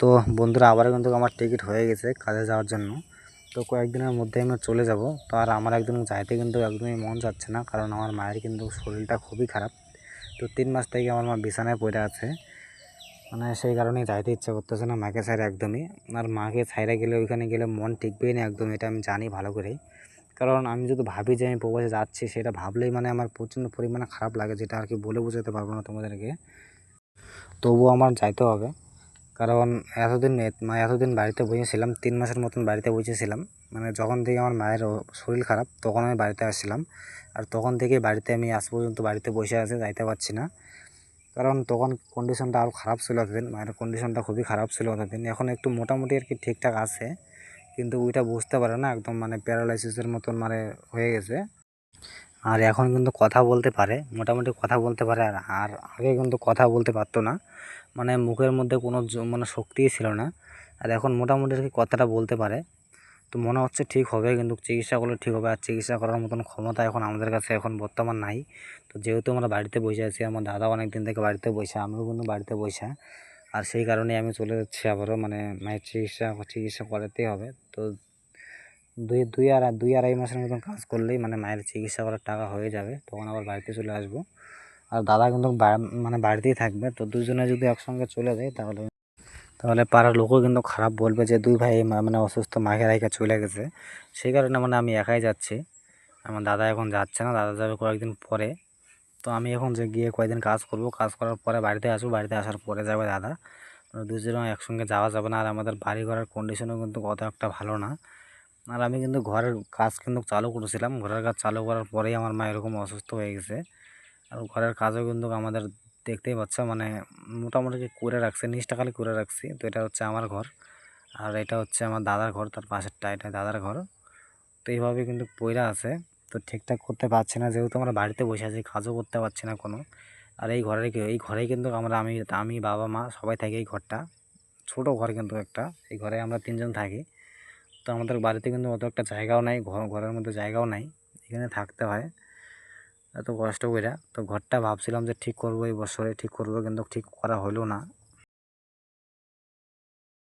তো বন্ধুরা, আবারও কিন্তু আমার টিকিট হয়ে গেছে কাজে যাওয়ার জন্য। তো কয়েকদিনের মধ্যে আমি চলে যাব। তো আর আমার একদম যাইতে কিন্তু একদমই মন যাচ্ছে না, কারণ আমার মায়ের কিন্তু শরীরটা খুবই খারাপ। তো তিন মাস থেকে আমার মা বিছানায় পড়ে আছে। মানে সেই কারণেই যাইতে ইচ্ছা করতেছে না মাকে ছাইড়ে একদমই। আর মাকে ছাইড়ে গেলে ওইখানে গেলে মন টিকবেই না একদম, এটা আমি জানি ভালো করেই। কারণ আমি যদি ভাবি যে আমি প্রবাসে যাচ্ছি, সেটা ভাবলেই মানে আমার প্রচণ্ড পরিমাণে খারাপ লাগে, যেটা আর কি বলে বোঝাতে পারব না তোমাদেরকে। তবুও আমার যাইতে হবে। কারণ এতদিন মানে এতদিন বাড়িতে বসেছিলাম, তিন মাসের মতন বাড়িতে বসেছিলাম। মানে যখন থেকে আমার মায়ের শরীর খারাপ, তখন আমি বাড়িতে আসছিলাম। আর তখন থেকে বাড়িতে আমি আজ পর্যন্ত বাড়িতে বসে আছে, যাইতে পারছি না। কারণ তখন কন্ডিশনটা আরও খারাপ ছিল এতদিন, মায়ের কন্ডিশনটা খুবই খারাপ ছিল এতদিন। এখন একটু মোটামুটি আর কি ঠিকঠাক আছে, কিন্তু ওইটা বুঝতে পারে না, একদম মানে প্যারালাইসিসের মতন মানে হয়ে গেছে। আর এখন কিন্তু কথা বলতে পারে, মোটামুটি কথা বলতে পারে, আর আর আগে কিন্তু কথা বলতে পারতো না। মানে মুখের মধ্যে কোনো মানে শক্তিই ছিল না। আর এখন মোটামুটি আর কি কথাটা বলতে পারে। তো মনে হচ্ছে ঠিক হবে, কিন্তু চিকিৎসা করলে ঠিক হবে। আর চিকিৎসা করার মতন ক্ষমতা এখন আমাদের কাছে এখন বর্তমান নাই। তো যেহেতু আমরা বাড়িতে বসে আছি, আমার দাদা অনেক দিন থেকে বাড়িতে বসে, আমিও কিন্তু বাড়িতে বসে। আর সেই কারণে আমি চলে যাচ্ছি আবারও মানে মায়ের চিকিৎসা চিকিৎসা করাতেই হবে। তো দুই দুই আর দুই আড়াই মাসের মতন কাজ করলেই মানে মায়ের চিকিৎসা করার টাকা হয়ে যাবে, তখন আবার বাড়িতে চলে আসব। আর দাদা কিন্তু মানে বাড়িতেই থাকবে, তো দুজনে যদি একসঙ্গে চলে যায় তাহলে তাহলে পাড়ার লোকও কিন্তু খারাপ বলবে যে, দুই ভাই মানে অসুস্থ মাকে রাইখা চলে গেছে। সেই কারণে মানে আমি একাই যাচ্ছি। আমার দাদা এখন যাচ্ছে না, দাদা যাবে কয়েকদিন পরে। তো আমি এখন যে গিয়ে কয়েকদিন কাজ করব, কাজ করার পরে বাড়িতে আসব, বাড়িতে আসার পরে যাবে দাদা। মানে দুজনে একসঙ্গে যাওয়া যাবে না, আর আমাদের বাড়ি ঘরের কন্ডিশনও কিন্তু অত একটা ভালো না। আর আমি কিন্তু ঘরের কাজ কিন্তু চালু করেছিলাম। ঘরের কাজ চালু করার পরেই আমার মা এরকম অসুস্থ হয়ে গেছে। আর ঘরের কাজও কিন্তু আমাদের দেখতেই পাচ্ছ মানে মোটামুটি করে রাখছে, নিচটা খালি করে রাখছি। তো এটা হচ্ছে আমার ঘর। আর এটা হচ্ছে আমার দাদার ঘর, তার পাশেরটা এটা দাদার ঘর। তো এইভাবে কিন্তু পইরা আছে। তো ঠিকঠাক করতে পারছি না, যেহেতু আমরা বাড়িতে বসে আছি, কাজও করতে পারছি না কোনো। আর এই ঘরে এই ঘরেই কিন্তু আমরা, আমি আমি, বাবা, মা সবাই থাকি এই ঘরটা। ছোট ঘর কিন্তু একটা, এই ঘরে আমরা তিনজন থাকি। তো আমাদের বাড়িতে কিন্তু অত একটা জায়গাও নাই ঘর ঘরের মধ্যে জায়গাও নাই, এখানে থাকতে হয়। এত কষ্ট করে তো ঘরটা ভাবছিলাম যে ঠিক করব এই বছরে, ঠিক করব কিন্তু ঠিক করা হলো না।